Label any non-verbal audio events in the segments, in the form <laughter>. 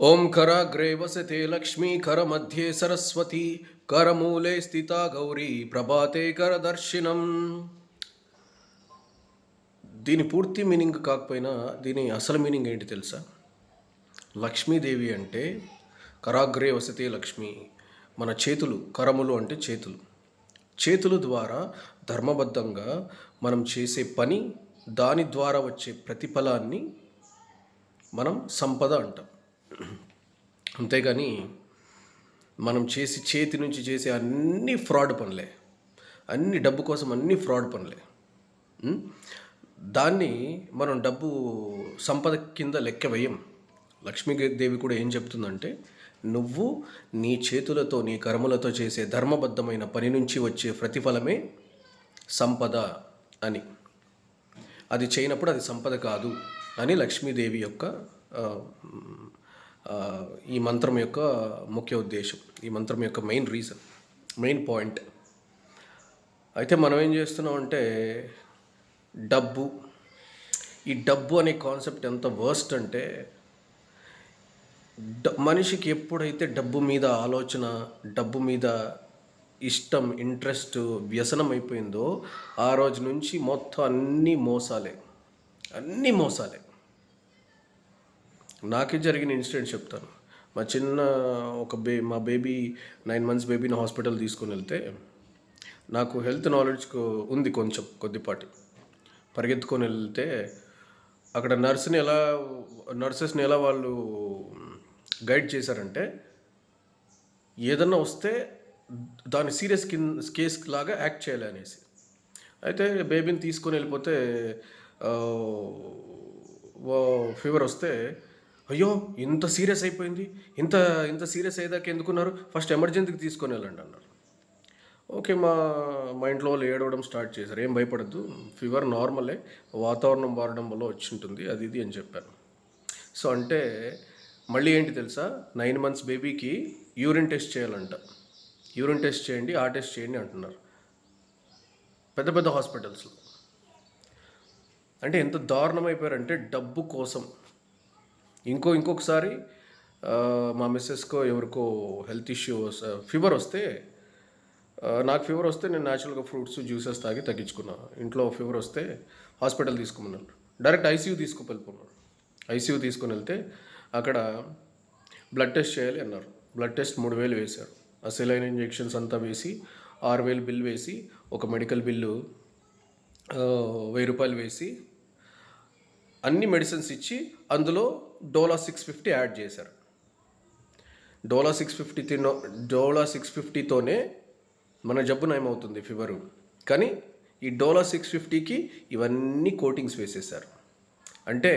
ओंकराग्रे वसते लक्ष्मी करमध्ये सरस्वती करमूले స్థిత గౌరీ ప్రభాతే కరదర్శినం దీని పూర్తి మీనింగ్ కాకపోయినా దీని అసలు మీనింగ్ ఏంటి తెలుసా? లక్ష్మీదేవి అంటే కరాగ్రే వసతే లక్ష్మి. మన చేతులు కరములు అంటే చేతులు. చేతుల ద్వారా ధర్మబద్ధంగా మనం చేసే పని దాని ద్వారా వచ్చే ప్రతిఫలాన్ని మనం సంపద అంటాం. <clears throat> అంతేగాని మనం చేసి చేతి నుంచి చేసే అన్ని ఫ్రాడ్ పనులే. అన్ని డబ్బు కోసం అన్ని ఫ్రాడ్ పనులే. దాన్ని మనం డబ్బు సంపద కింద లెక్క వేయం. లక్ష్మీదేవి కూడా ఏం చెప్తుందంటే నువ్వు నీ చేతులతో నీ కర్మలతో చేసే ధర్మబద్ధమైన పని నుంచి వచ్చే ప్రతిఫలమే సంపద అని. అది చేయనప్పుడు అది సంపద కాదు అని లక్ష్మీదేవి యొక్క ఈ మంత్రం యొక్క ముఖ్య ఉద్దేశం ఈ మంత్రం యొక్క మెయిన్ రీజన్ మెయిన్ పాయింట్ అయితే మనం ఏం చేస్తున్నాం అంటే డబ్బు ఈ డబ్బు అనే కాన్సెప్ట్ ఎంత వర్స్ట్ అంటే డ- మనిషికి ఎప్పుడైతే డబ్బు మీద ఆలోచన డబ్బు మీద ఇష్టం ఇంట్రెస్ట్ వ్యసనం అయిపోయిందో ఆ రోజు నుంచి మొత్తం అన్నీ మోసాలే. అన్నీ మోసాలే. నాకే జరిగిన ఇన్సిడెంట్ చెప్తాను. మా చిన్న ఒక బే మా బేబీ నైన్ మంత్స్ బేబీని హాస్పిటల్ తీసుకొని వెళ్తే నాకు హెల్త్ నాలెడ్జ్ ఉంది కొంచెం కొద్దిపాటి. పరిగెత్తుకొని వెళ్తే అక్కడ నర్స్ని ఎలా నర్సెస్ని ఎలా వాళ్ళు గైడ్ చేశారంటే ఏదన్నా వస్తే దాని సీరియస్ కిన్ కేస్ లాగా యాక్ట్ చేయాలి అనేసి. అయితే బేబీని తీసుకొని వెళ్ళిపోతే ఫీవర్ వస్తే అయ్యో ఇంత సీరియస్ అయిపోయింది. ఇంత ఇంత సీరియస్ అయ్యేదాకా ఎందుకున్నారు? ఫస్ట్ ఎమర్జెన్సీకి తీసుకొని వెళ్ళండి అన్నారు. ఓకే మా మా ఇంట్లో వాళ్ళు ఏడవడం స్టార్ట్ చేశారు. ఏం భయపడద్దు. ఫీవర్ నార్మలే. వాతావరణం మారడం వల్ల వచ్చి ఉంటుంది అది ఇది అని చెప్పాను. సో అంటే మళ్ళీ ఏంటి తెలుసా? నైన్ మంత్స్ బేబీకి యూరిన్ టెస్ట్ చేయాలంట. యూరిన్ టెస్ట్ చేయండి ఆ టెస్ట్ చేయండి అంటున్నారు. పెద్ద పెద్ద హాస్పిటల్స్లో. అంటే ఎంత దారుణం అయిపోయారంటే డబ్బు కోసం. ఇంకో ఇంకొకసారి మా మిస్సెస్కో ఎవరికో హెల్త్ ఇష్యూ ఫీవర్ వస్తే నాకు ఫీవర్ వస్తే నేను న్యాచురల్గా ఫ్రూట్స్ జ్యూసెస్ తాగి తగ్గించుకున్నాను ఇంట్లో ఫీవర్ వస్తే హాస్పిటల్ తీసుకోమన్నారు డైరెక్ట్ ఐసీయూ తీసుకు వెళ్ళిపోమన్నారు ఐసీయూ తీసుకొని వెళ్తే అక్కడ బ్లడ్ టెస్ట్ చేయాలి అన్నారు. బ్లడ్ టెస్ట్ మూడు వేలు వేశారు. ఆ సెలైన్ ఇంజెక్షన్స్ అంతా వేసి ఆరు వేలు బిల్ వేసి ఒక మెడికల్ బిల్లు వెయ్యి రూపాయలు వేసి అన్ని మెడిసిన్స్ ఇచ్చి అందులో డోలా సిక్స్ ఫిఫ్టీ యాడ్ చేశారు. డోలా సిక్స్ ఫిఫ్టీ తినో డోలా సిక్స్ ఫిఫ్టీతోనే మన జబ్బు నయమవుతుంది ఫీవరు. కానీ ఈ డోలా సిక్స్ ఫిఫ్టీకి ఇవన్నీ కోటింగ్స్ వేసేసారు అంటే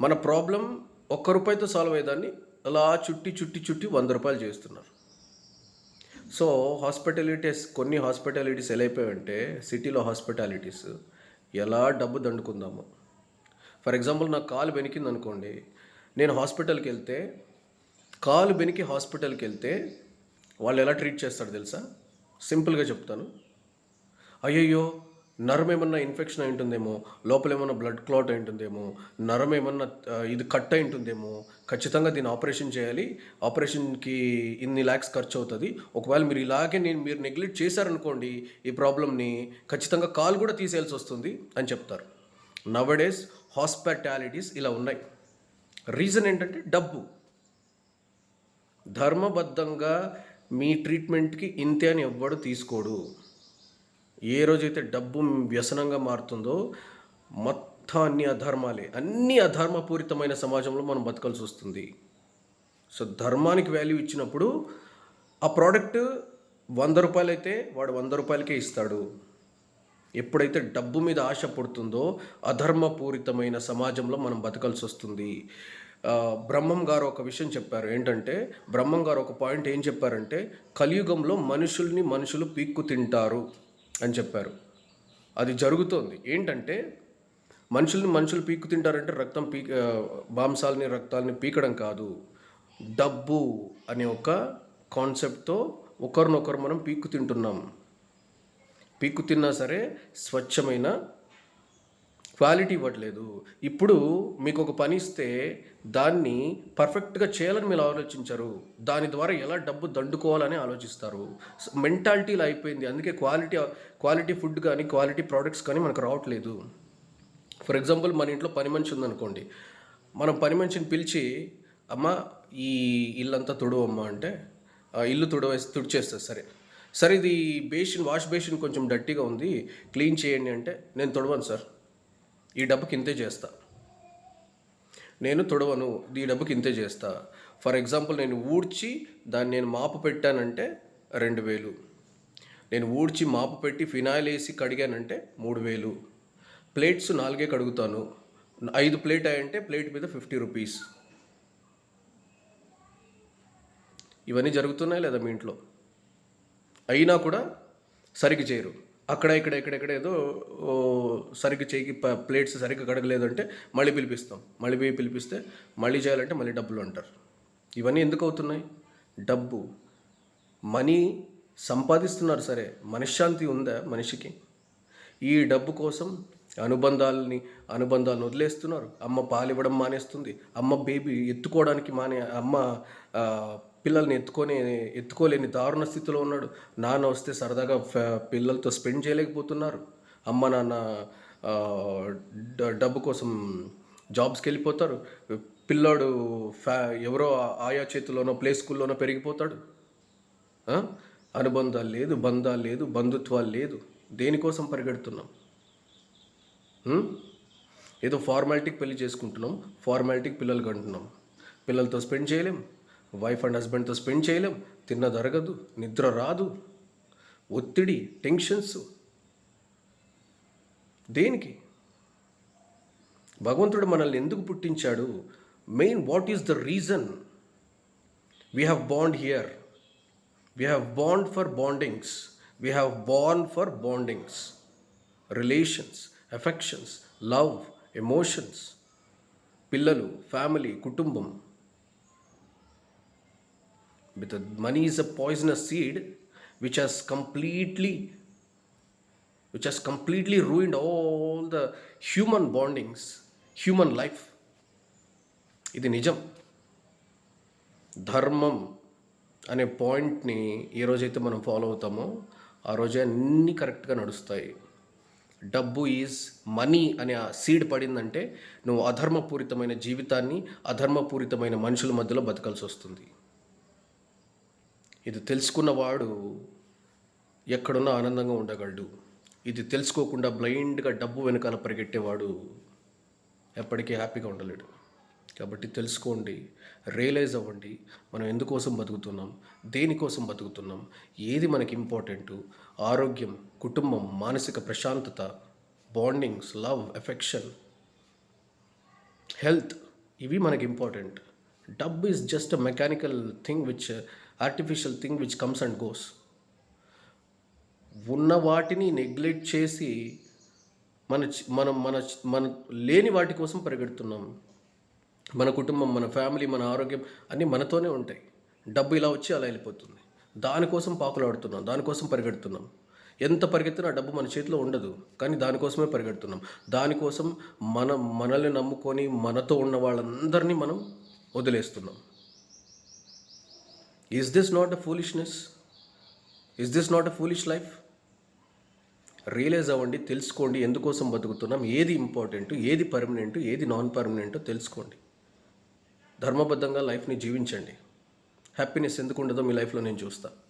మన ప్రాబ్లం ఒక్క రూపాయితో సాల్వ్ అయ్యేదాన్ని అలా చుట్టి చుట్టి చుట్టి వంద రూపాయలు చేస్తున్నారు. సో హాస్పిటాలిటీస్ కొన్ని హాస్పిటాలిటీస్ ఎలా అయిపోయాయంటే సిటీలో హాస్పిటాలిటీస్ ఎలా డబ్బు దండుకుందాము ఫర్ ఎగ్జాంపుల్ నా కాలు బెనికింది అనుకోండి నేను హాస్పిటల్కి వెళ్తే కాలు బెనికి హాస్పిటల్కి వెళ్తే వాళ్ళు ఎలా ట్రీట్ చేస్తారు తెలుసా? సింపుల్గా చెప్తాను. అయ్యయ్యో నరం ఏమన్నా ఇన్ఫెక్షన్ అయి ఉంటుందేమో లోపల ఏమన్నా బ్లడ్ క్లాట్ అయి ఉంటుందేమో నరం ఏమన్నా ఇది కట్ అయి ఉంటుందేమో ఖచ్చితంగా దీన్ని ఆపరేషన్ చేయాలి. ఆపరేషన్కి ఇన్ని ల్యాక్స్ ఖర్చు అవుతుంది ఒకవేళ మీరు ఇలాగే నేను మీరు నెగ్లెక్ట్ చేశారనుకోండి ఈ ప్రాబ్లమ్ని ఖచ్చితంగా కాల్ కూడా తీసేయాల్సి వస్తుంది అని చెప్తారు. నవడేస్ హాస్పిటాలిటీస్ ఇలా ఉన్నాయి. రీజన్ ఏంటంటే డబ్బు. ధర్మబద్ధంగా మీ ట్రీట్మెంట్కి ఇంతే అని ఎవ్వడు తీసుకోడు. ఏ రోజైతే డబ్బు వ్యసనంగా మారుతుందో మొత్తం అన్ని అధర్మాలే. అన్ని అధర్మపూరితమైన సమాజంలో మనం బతకాల్సి వస్తుంది. సో ధర్మానికి వాల్యూ ఇచ్చినప్పుడు ఆ ప్రోడక్ట్ వంద రూపాయలు అయితే వాడు వంద రూపాయలకే ఇస్తాడు. ఎప్పుడైతే డబ్బు మీద ఆశ పుడుతుందో అధర్మపూరితమైన సమాజంలో మనం బతకాల్సి వస్తుంది. బ్రహ్మం గారు ఒక విషయం చెప్పారు. ఏంటంటే బ్రహ్మం గారు ఒక పాయింట్ ఏం చెప్పారంటే కలియుగంలో మనుషుల్ని మనుషులు పీక్కు తింటారు అని చెప్పారు. అది జరుగుతోంది. ఏంటంటే మనుషుల్ని మనుషులు పీక్కు తింటారంటే రక్తం పీక్ మాంసాలని రక్తాలని పీకడం కాదు. డబ్బు అనే ఒక కాన్సెప్ట్తో ఒకరినొకరు మనం పీక్కు తింటున్నాం. పీక్కు తిన్నా సరే స్వచ్ఛమైన క్వాలిటీ ఇవ్వట్లేదు. ఇప్పుడు మీకు ఒక పని ఇస్తే దాన్ని పర్ఫెక్ట్గా చేయాలని మీరు ఆలోచించరు. దాని ద్వారా ఎలా డబ్బు దండుకోవాలని ఆలోచిస్తారు. మెంటాలిటీలో అయిపోయింది. అందుకే క్వాలిటీ క్వాలిటీ ఫుడ్ కానీ క్వాలిటీ ప్రోడక్ట్స్ కానీ మనకు రావట్లేదు. ఫర్ ఎగ్జాంపుల్ మన ఇంట్లో పని మనిషి ఉందనుకోండి. మనం పని మనిషిని పిలిచి అమ్మ ఈ ఇల్లంతా తుడవమ్మ అంటే "ఆ, ఇల్లు తుడవేసి తుడిచేస్తుంది సరే. సార్ ఇది బేసిన్ వాష్ బేసిన్ కొంచెం డట్టిగా ఉంది. క్లీన్ చేయండి అంటే నేను తొడవను సార్. ఈ డబ్బుకి ఇంతే చేస్తా. నేను తొడవను ఈ డబ్బుకి ఇంతే చేస్తా. ఫర్ ఎగ్జాంపుల్ నేను ఊడ్చి దాన్ని నేను మాపు పెట్టానంటే రెండు వేలు. నేను ఊడ్చి మాపు పెట్టి ఫినాయిల్ వేసి కడిగానంటే మూడు వేలు. ప్లేట్స్ నాలుగే కడుగుతాను. ఐదు ప్లేట్ అయ్యంటే ప్లేట్ మీద ఫిఫ్టీ రూపీస్. ఇవన్నీ జరుగుతున్నాయి లేదా మీ ఇంట్లో? అయినా కూడా సరిగ్గా చేయరు. అక్కడ ఇక్కడ ఎక్కడెక్కడ ఏదో సరిగ్గా చేయి ప- ప్లేట్స్ సరిగ్గా కడగలేదు అంటే మళ్ళీ పిలిపిస్తాం. మళ్ళీ పోయి పిలిపిస్తే మళ్ళీ చేయాలంటే మళ్ళీ డబ్బులు అంటారు. ఇవన్నీ ఎందుకు అవుతున్నాయి? డబ్బు. మనీ సంపాదిస్తున్నారు సరే. మనశ్శాంతి ఉందా మనిషికి? ఈ డబ్బు కోసం అనుబంధాలని అనుబంధాలను వదిలేస్తున్నారు. అమ్మ పాలివ్వడం మానేస్తుంది. అమ్మ బేబీ ఎత్తుకోవడానికి మానే అమ్మ పిల్లల్ని ఎత్తుకొని ఎత్తుకోలేని దారుణ స్థితిలో ఉన్నాడు. నాన్న వస్తే సరదాగా పిల్లలతో స్పెండ్ చేయలేకపోతున్నారు. అమ్మ నాన్న డబ్బు కోసం జాబ్స్కి వెళ్ళిపోతారు. పిల్లాడు ఫ్యా ఎవరో ఆయా చేతిలోనో ప్లే స్కూల్లోనో పెరిగిపోతాడు. అనుబంధాలు లేదు బంధాలు లేదు బంధుత్వాలు లేదు. దేనికోసం పరిగెడుతున్నాం? ఏదో ఫార్మాలిటీకి పెళ్ళి చేసుకుంటున్నాం ఫార్మాలిటీకి పిల్లలు కంటున్నాం. పిల్లలతో స్పెండ్ చేయలేం వైఫ్ అండ్ హస్బెండ్తో స్పెండ్ చేయలేం తిన్న దరగదు నిద్ర రాదు. ఒత్తిడి టెన్షన్స్. దేనికి? భగవంతుడు మనల్ని ఎందుకు పుట్టించాడు? Main what is the reason? We have bond here we have bond for bondings we have bond for bondings relations affections love emotions పిల్లలు ఫ్యామిలీ కుటుంబం. With money is a poisonous seed which has completely which has completely ruined all the human bondings human life ఇది నిజం. ధర్మం అనే పాయింట్ని ఏ రోజైతే మనం follow అవుతామో ఆ రోజే అన్నీ కరెక్ట్గా నడుస్తాయి. డబ్బు ఈజ్ మనీ అనే ఆ సీడ్ పడిందంటే నువ్వు అధర్మపూరితమైన జీవితాన్ని అధర్మపూరితమైన మనుషుల మధ్యలో బతకాల్సి వస్తుంది. ఇది తెలుసుకున్నవాడు ఎక్కడున్నా ఆనందంగా ఉండగలడు. ఇది తెలుసుకోకుండా బ్లైండ్గా డబ్బు వెనకాల పరిగెట్టేవాడు ఎప్పటికీ హ్యాపీగా ఉండలేడు. కాబట్టి తెలుసుకోండి రియలైజ్ అవ్వండి మనం ఎందుకోసం బతుకుతున్నాం దేనికోసం బతుకుతున్నాం ఏది మనకి ఇంపార్టెంట్ ఆరోగ్యం కుటుంబం మానసిక ప్రశాంతత బాండింగ్స్ లవ్ ఎఫెక్షన్ హెల్త్ ఇవి మనకి ఇంపార్టెంట్ డబ్బు is just a mechanical thing which artificial thing which comes and goes ఉన్న వాటిని నెగ్లెక్ట్ చేసి మన మనం మన మన లేని వాటి కోసం పరిగెడుతున్నాం. మన కుటుంబం మన ఫ్యామిలీ మన ఆరోగ్యం అన్నీ మనతోనే ఉంటాయి. డబ్బు ఇలా వచ్చి అలా వెళ్ళిపోతుంది. దానికోసం పాకులాడుతున్నాం దానికోసం పరిగెడుతున్నాం. ఎంత పరిగెత్తినా ఆ డబ్బు మన చేతిలో ఉండదు కానీ దానికోసమే పరిగెడుతున్నాం. దానికోసం మన మనల్ని నమ్ముకొని మనతో ఉన్న వాళ్ళందరినీ మనం వదిలేస్తున్నాం. Is this not a foolishness is this not a foolish life realise అవ్వండి తెలుసుకోండి ఎందుకోసం బతుకుతున్నాం ఏది ఇంపార్టెంట్ ఏది పర్మనెంట్ ఏది నాన్ పర్మనెంటో తెలుసుకోండి. ధర్మబద్ధంగా లైఫ్ని జీవించండి. హ్యాపీనెస్ ఎందుకు ఉండదో మీ లైఫ్లో నేను చూస్తాను